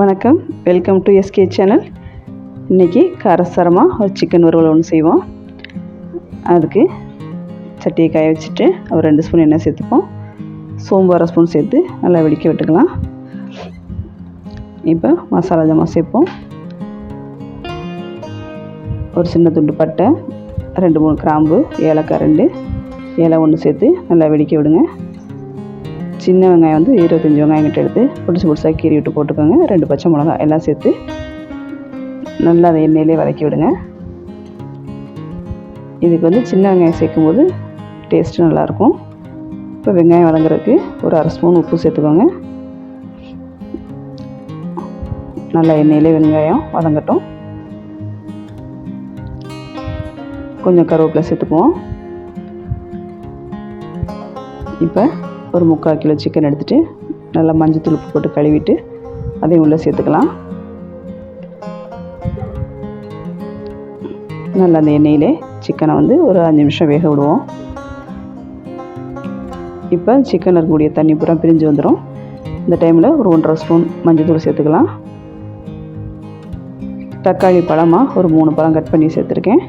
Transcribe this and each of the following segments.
வணக்கம். Welcome to SK channel இன்றைக்கி காரசாரமாக ஒரு சிக்கன் வறுவல் ஒன்று செய்வோம். அதுக்கு சட்டியை காய வச்சுட்டு ஒரு ரெண்டு ஸ்பூன் எண்ணெய் சேர்த்துப்போம். சோம்பு அரை ஸ்பூன் சேர்த்து நல்லா வெடிக்க விட்டுக்கலாம். இப்போ மசாலா ஜாமான் சேர்ப்போம். ஒரு சின்ன துண்டு பட்டை ரெண்டு மூணு கிராம்பு ஏலக்காய் ரெண்டு. ஏலை ஒன்று சேர்த்து நல்லா வெடிக்க விடுங்க. சின்ன வெங்காயம் வந்து இருபத்தஞ்சி வெங்காயம் கிட்ட எடுத்து பொடிசு பொடிசாக கீறி விட்டு போட்டுக்கோங்க. ரெண்டு பச்சை மிளகா எல்லாம் சேர்த்து நல்லா அதை எண்ணெயிலே வதக்கி விடுங்க. இதுக்கு வந்து சின்ன வெங்காயம் சேர்க்கும் போது டேஸ்ட்டு நல்லாயிருக்கும். இப்போ வெங்காயம் வதங்குறதுக்கு ஒரு அரை ஸ்பூன் உப்பு சேர்த்துக்கோங்க. நல்லா எண்ணெயிலே வெங்காயம் வதங்கட்டும். கொஞ்சம் கருவேப்பிலை சேர்த்துக்குவோம். இப்போ ஒரு முக்கால் கிலோ சிக்கன் எடுத்துகிட்டு நல்லா மஞ்சள் தூள் உப்பு போட்டு கழுவிட்டு அதையும் உள்ளே சேர்த்துக்கலாம். நல்லா அந்த எண்ணெயிலே சிக்கனை வந்து ஒரு அஞ்சு நிமிஷம் வேக விடுவோம். இப்போ சிக்கனில் இருக்கக்கூடிய தண்ணி பூரா பிரிஞ்சு வந்துடும் இந்த டைமில் ஒரு ஒன்றரை ஸ்பூன் மஞ்சள் தூள் சேர்த்துக்கலாம். தக்காளி பழமாக ஒரு மூணு பழம் கட் பண்ணி சேர்த்துருக்கேன்.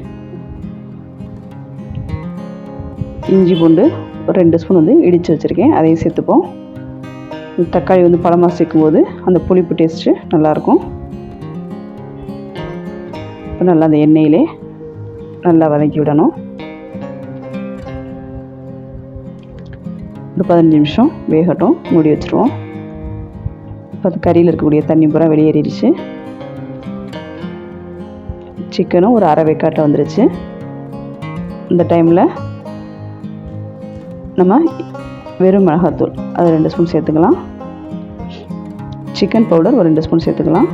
இஞ்சி பூண்டு ஒரு ரெண்டு ஸ்பூன் வந்து இடித்து வச்சுருக்கேன். அதையும் சேர்த்துப்போம். தக்காளி வந்து பழமாக சேர்க்கும்போது அந்த புளிப்பு டேஸ்ட்டு நல்லாயிருக்கும். இப்போ நல்லா அந்த எண்ணெயிலே நல்லா வதக்கி விடணும். ஒரு பதினஞ்சு நிமிஷம் வேகட்டும். மூடி வச்சுருவோம். இப்போ அது கறியில் இருக்கக்கூடிய தண்ணி பூரா வெளியேறிடுச்சு. சிக்கனும் ஒரு அரை வேக்காட்டை வந்துருச்சு. இந்த டைமில் நம்ம வெறும் மிளகாத்தூள் அது ரெண்டு ஸ்பூன் சேர்த்துக்கலாம். சிக்கன் பவுடர் ஒரு ரெண்டு ஸ்பூன் சேர்த்துக்கலாம்.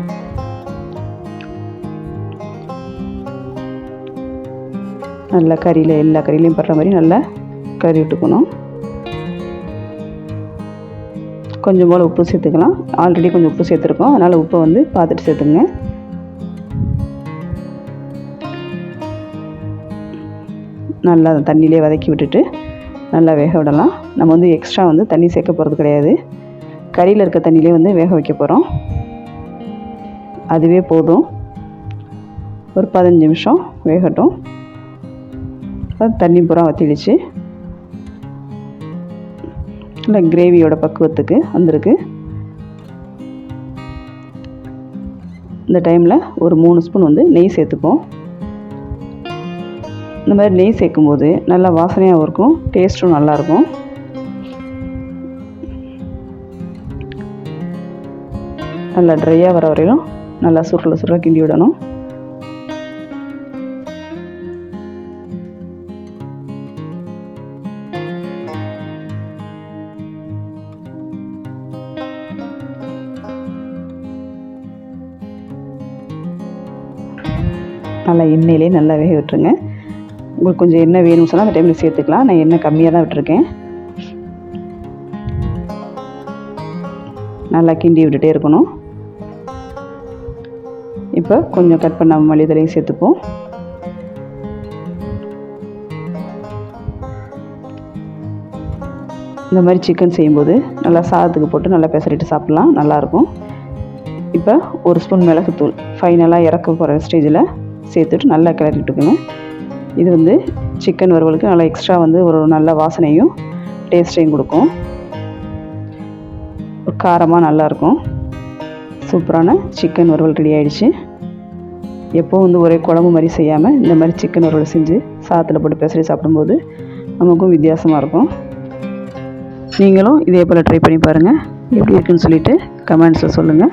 நல்லா கறியில் எல்லா கறியிலையும் படுற மாதிரி நல்லா கறி விட்டுக்கணும். கொஞ்சம் போல் உப்பு சேர்த்துக்கலாம். ஆல்ரெடி கொஞ்சம் உப்பு சேர்த்துருக்கோம். அதனால் உப்பை வந்து பார்த்துட்டு சேர்த்துங்க. நல்லா தண்ணியிலே வதக்கி விட்டுட்டு நல்லா வேக விடலாம். நம்ம வந்து எக்ஸ்ட்ரா வந்து தண்ணி சேர்க்க போகிறது கிடையாது. கறியில் இருக்க தண்ணியிலே வந்து வேக வைக்க போகிறோம் அதுவே போதும். ஒரு பதினஞ்சு நிமிஷம் வேகட்டும். தண்ணி பூரா வற்றிடுச்சு இல்லை கிரேவியோட பக்குவத்துக்கு வந்திருக்கு. இந்த டைமில் ஒரு மூணு ஸ்பூன் வந்து நெய் சேர்த்துப்போம். இந்த மாதிரி நெய் சேர்க்கும்போது நல்லா வாசனையாகவும் இருக்கும் டேஸ்ட்டும் நல்லாயிருக்கும். நல்லா ட்ரையாக வர வரையிலும் நல்லா சுருள சுருள கிண்டி விடணும். நல்லா எண்ணெயிலே நல்லா வேக விட்டுருங்க. உங்களுக்கு கொஞ்சம் எண்ணெய் வேணும்னு சொன்னால் அந்த டைமில் சேர்த்துக்கலாம். நான் எண்ணெய் கம்மியாக தான் விட்டுருக்கேன். நல்லா கிண்டி விட்டுட்டே இருக்கணும். இப்போ கொஞ்சம் கட் பண்ண மளிதலையும் சேர்த்துப்போம். இந்த மாதிரி சிக்கன் செய்யும்போது நல்லா சாதத்துக்கு போட்டு நல்லா பெசரிட்டு சாப்பிட்லாம். நல்லாயிருக்கும் இப்போ ஒரு ஸ்பூன் மிளகுத்தூள். ஃபைனலாக இறக்க போகிற ஸ்டேஜில் சேர்த்துட்டு நல்லா கிளறிட்டுக்கணும் இது வந்து சிக்கன் வறுவலுக்கு நல்லா எக்ஸ்ட்ரா வந்து ஒரு நல்ல வாசனையும் டேஸ்ட்டையும் கொடுக்கும். காரமாக நல்லாயிருக்கும் சூப்பரான சிக்கன் வறுவல் ரெடி ஆகிடுச்சு எப்போ வந்து ஒரே குழம்பு மாதிரி செய்யாமல் இந்த மாதிரி சிக்கன் வறுவல் செஞ்சு சாதத்தில் போட்டு பெசரி சாப்பிடும்போது நமக்கும் வித்தியாசமாக இருக்கும். நீங்களும் இதே போல் ட்ரை பண்ணி பாருங்கள் எப்படி இருக்குன்னு சொல்லிவிட்டு கமெண்ட்ஸில் சொல்லுங்கள்